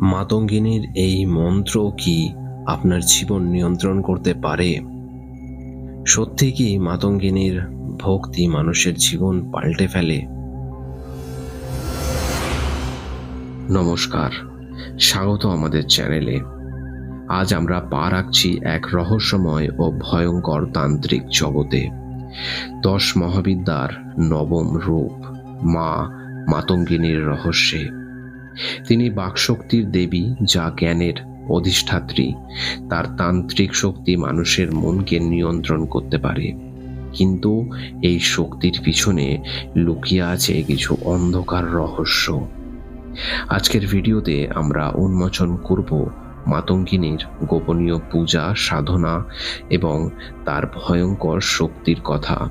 মাতঙ্গিনীর এই মন্ত্র কি আপনার জীবন নিয়ন্ত্রণ করতে পারে? সত্যি কি মাতঙ্গিনীর ভক্তি মানুষের জীবন পাল্টে ফেলে? নমস্কার, স্বাগত আমাদের চ্যানেলে। আজ আমরা পা রাখছি এক রহস্যময় ও ভয়ঙ্কর তান্ত্রিক জগতে। দশ মহাবিদ্যার নবম রূপ, মা মাতঙ্গিনীর রহস্যে। তিনি বাকশক্তির দেবী, যা জ্ঞানের অধিষ্ঠাত্রী। তার তান্ত্রিক শক্তি মানুষের মনকে নিয়ন্ত্রণ করতে পারে। কিন্তু এই শক্তির পিছনে লুকিয়ে আছে কিছু অন্ধকার রহস্য। আজকের ভিডিওতে আমরা উন্মোচন করব মাতঙ্গিনীর গোপনীয় পূজা, সাধনা এবং তার ভয়ঙ্কর শক্তির কথা।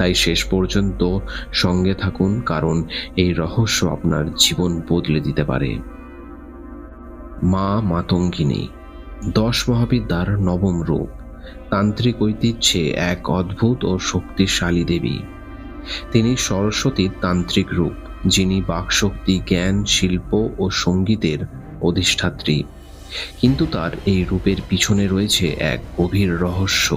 তাই শেষ পর্যন্ত সঙ্গে থাকুন, কারণ এই রহস্য আপনার জীবন বদলে দিতে পারে। মা মাতঙ্গিনী, দশ মহাবিদ্যার নবম রূপ, তান্ত্রিক ঐতিহ্যে এক অদ্ভুত ও শক্তিশালী দেবী। তিনি সরস্বতীর তান্ত্রিক রূপ, যিনি বাকশক্তি, জ্ঞান, শিল্প ও সঙ্গীতের অধিষ্ঠাত্রী। কিন্তু তার এই রূপের পিছনে রয়েছে এক গভীর রহস্য।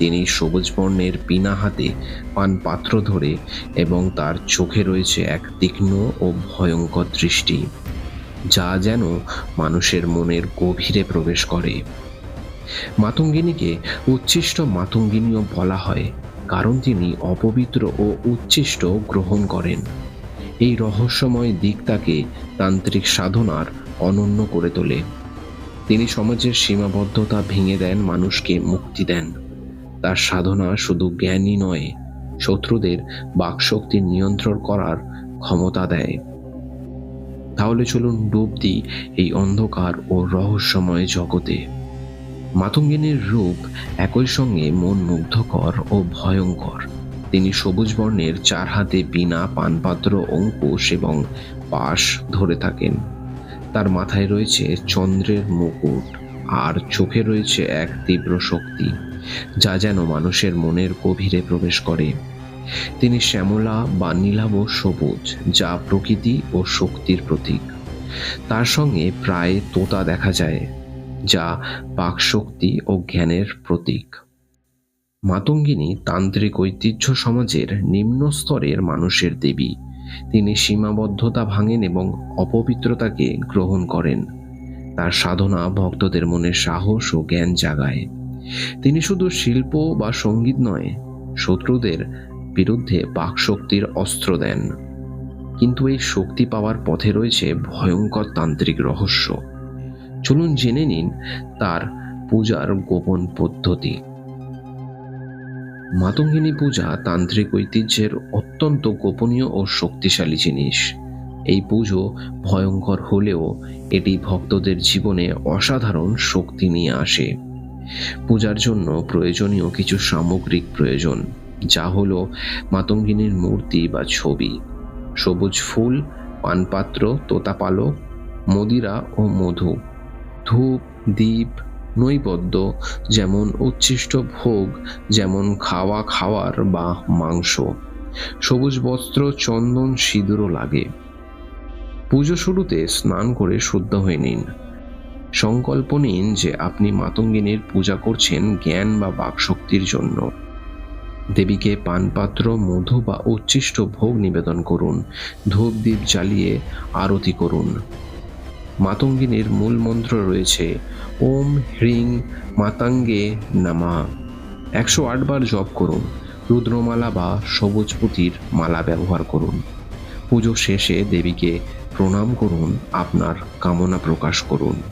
তিনি সবুজ বর্ণের পিনা হাতে পান পাত্র ধরে এবং তার চোখে রয়েছে এক তীক্ষ্ণ ও ভয়ঙ্কর দৃষ্টি, যা যেন মানুষের মনের গভীরে প্রবেশ করে। মাতঙ্গিনীকে উচ্ছিষ্ট মাতঙ্গিনীও বলা হয়, কারণ তিনি অপবিত্র ও উচ্ছিষ্ট গ্রহণ করেন। এই রহস্যময় দিক তাকে তান্ত্রিক সাধনার অনন্য করে তোলে। তিনি সমাজের সীমাবদ্ধতা ভেঙে দেন, মানুষকে মুক্তি দেন। তার সাধনা শুধু জ্ঞানই নয়, শত্রুদের বাকশক্তি নিয়ন্ত্রণ করার ক্ষমতা দেয়। তাহলে চলুন ডুব দিই এই অন্ধকার ও রহস্যময় জগতে। মাতঙ্গিনীর রূপ একই সঙ্গে মন মুগ্ধকর ও ভয়ঙ্কর। তিনি সবুজ বর্ণের চার হাতে বিনা পানপাত্র, অঙ্কুশ এবং পাশ ধরে থাকেন। তার মাথায় রয়েছে চন্দ্রের মুকুট, আর চোখে রয়েছে এক তীব্র শক্তি। যা যেন মানুষের মনের গভীরে প্রবেশ করে। তিনি শ্যামলা বা নীলাভ সবুজ, যা প্রকৃতি ও শক্তির প্রতীক। তার সঙ্গে প্রায় তোতা দেখা যায়, যা বাকশক্তি ও জ্ঞানের প্রতীক। মাতঙ্গিনী তান্ত্রিক ঐতিহ্য সমাজের নিম্ন স্তরের মানুষের দেবী। তিনি সীমাবদ্ধতা ভাঙেন এবং অপবিত্রতাকে গ্রহণ করেন। তার সাধনা ভক্তদের মনে সাহস ও জ্ঞান জাগায়। তিনি শুধু শিল্প বা সংগীত নয়, শত্রুদের বিরুদ্ধে বাকশক্তির অস্ত্র দেন। কিন্তু এই শক্তি পাওয়ার পথে রয়েছে ভয়ঙ্কর তান্ত্রিক রহস্য। চলুন জেনে নিন তার পূজার গোপন পদ্ধতি। মাতঙ্গিনী পূজা তান্ত্রিক ঐতিহ্যের অত্যন্ত গোপনীয় ও শক্তিশালী জিনিস। এই পুজো ভয়ঙ্কর হলেও এটি ভক্তদের জীবনে অসাধারণ শক্তি নিয়ে আসে। পূজার জন্য প্রয়োজনীয় কিছু সামগ্রিক প্রয়োজন, যা হলো মাতঙ্গিনীর মূর্তি বা ছবি, সবুজ ফুল, পানপাত্র, তোতাপালক, মদিরা ও মধু, ধূপ দ্বীপ নৈবদ্য, যেমন উচ্ছিষ্ট ভোগ, যেমন খাওয়া খাওয়ার বা মাংস। সবুজ বস্ত্র, চন্দন, সিঁদুরও লাগে। পুজো শুরুতে স্নান করে শুদ্ধ হয়ে নিন। সংকল্প নিন যে আপনি মাতঙ্গিনীর পূজা করছেন জ্ঞান বা বাকশক্তির জন্য। দেবীকে পানপাত্র, মধু বা উচ্ছিষ্ট ভোগ নিবেদন করুন, ধূপ দ্বীপ জ্বালিয়ে আরতি করুন। মাতঙ্গিনীর মূল মন্ত্র রয়েছে, ওম হ্রিং মাতাঙ্গে নামা। একশো আটবার জপ করুন, রুদ্রমালা বা সবুজ পুঁতির মালা ব্যবহার করুন। পুজো শেষে দেবীকে প্রণাম করুন, আপনার কামনা প্রকাশ করুন।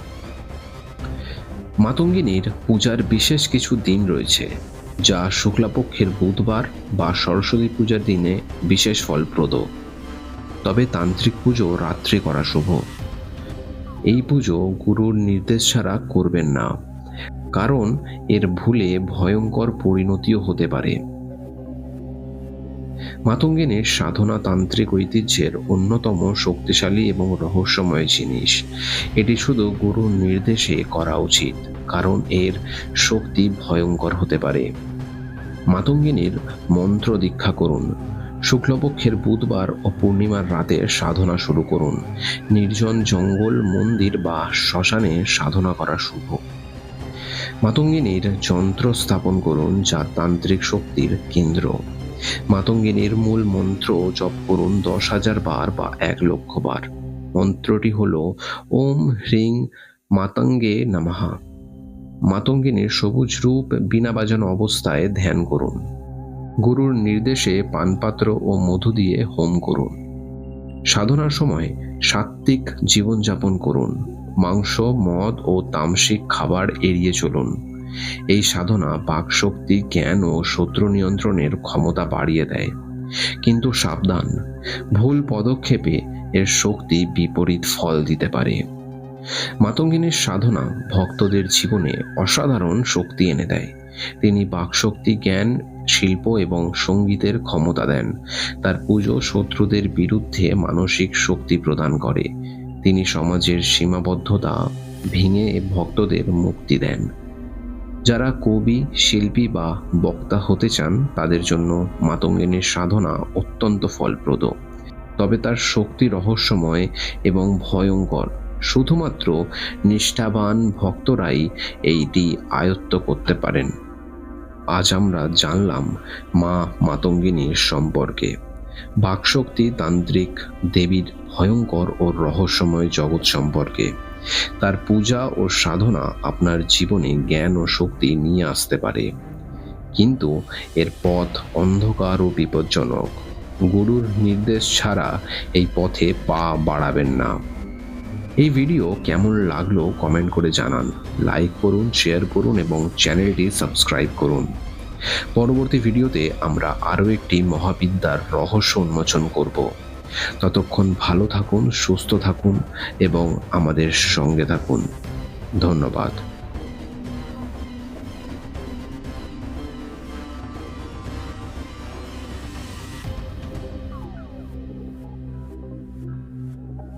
মাতঙ্গিনীর পূজার বিশেষ কিছু দিন রয়েছে, যা শুক্লাপক্ষের বুধবার বা সরস্বতী পূজার দিনে বিশেষ ফলপ্রদ। তবে তান্ত্রিক পুজো রাত্রে করা শুভ। এই পুজো গুরুর নির্দেশ ছাড়া করবেন না, কারণ এর ভুলে ভয়ঙ্কর পরিণতিও হতে পারে। মাতঙ্গিনীর সাধনা তান্ত্রিক ঐতিহ্যের অন্যতম শক্তিশালী এবং রহস্যময় জিনিস। এটি শুধু গুরুর নির্দেশে করা উচিত, কারণ এর শক্তি ভয়ঙ্কর হতে পারে। মাতঙ্গিনীর মন্ত্র দীক্ষা করুন। শুক্লপক্ষের বুধবার ও পূর্ণিমার রাতে সাধনা শুরু করুন। নির্জন জঙ্গল, মন্দির বা শ্মশানে সাধনা করা শুভ। মাতঙ্গিনীর যন্ত্র স্থাপন করুন, যা তান্ত্রিক শক্তির কেন্দ্র। মাতঙ্গিনীর মূল মন্ত্র জপ করুন দশ হাজার বার বা এক লক্ষ বার। মন্ত্রটি হল, ওম হ্রিং মাতঙ্গে নামাহা মাতঙ্গিনীর সবুজ রূপ বিনা বাজানো অবস্থায় ধ্যান করুন। গুরুর নির্দেশে পানপাত্র ও মধু দিয়ে হোম করুন। সাধনার সময় সাত্ত্বিক জীবনযাপন করুন। মাংস, মদ ও তামসিক খাবার এড়িয়ে চলুন। এই সাধনা বাকশক্তি জ্ঞান ও শত্রু নিয়ন্ত্রণের ক্ষমতা বাড়িয়ে দেয়। কিন্তু সাবধান, ভুল পদক্ষেপে এর শক্তি বিপরীত ফল দিতে পারে। মাতঙ্গিনীর সাধনা ভক্তদের জীবনে অসাধারণ শক্তি এনে দেয়। তিনি বাকশক্তি জ্ঞান, শিল্প এবং সঙ্গীতের ক্ষমতা দেন। তার পুজো শত্রুদের বিরুদ্ধে মানসিক শক্তি প্রদান করে। তিনি সমাজের সীমাবদ্ধতা ভেঙে ভক্তদের মুক্তি দেন। যারা কবি, শিল্পী বা বক্তা হতে চান, তাদের জন্য মাতঙ্গিনীর সাধনা অত্যন্ত ফলপ্রদ। তবে তার শক্তি রহস্যময় এবং ভয়ঙ্কর। শুধুমাত্র নিষ্ঠাবান ভক্তরাই এইটি আয়ত্ত করতে পারেন। আজ আমরা জানলাম মা মাতঙ্গিনীর সম্পর্কে। বাকশক্তি তান্ত্রিক দেবীর ভয়ঙ্কর ও রহস্যময় জগৎ সম্পর্কে। তার পূজা ও সাধনা আপনার জীবনে জ্ঞান ও শক্তি নিয়ে আসতে পারে। কিন্তু এর পথ অন্ধকার ও বিপজ্জনক। গুরুর নির্দেশ ছাড়া এই পথে পা বাড়াবেন না। এই ভিডিও কেমন লাগল কমেন্ট করে জানান। লাইক করুন, শেয়ার করুন এবং চ্যানেলটি সাবস্ক্রাইব করুন। পরবর্তী ভিডিওতে আমরা আরও একটি মহাবিদ্যার রহস্য উন্মোচন করব। ততক্ষণ ভালো থাকুন সুস্থ থাকুন এবং আমাদের সঙ্গে থাকুন। ধন্যবাদ।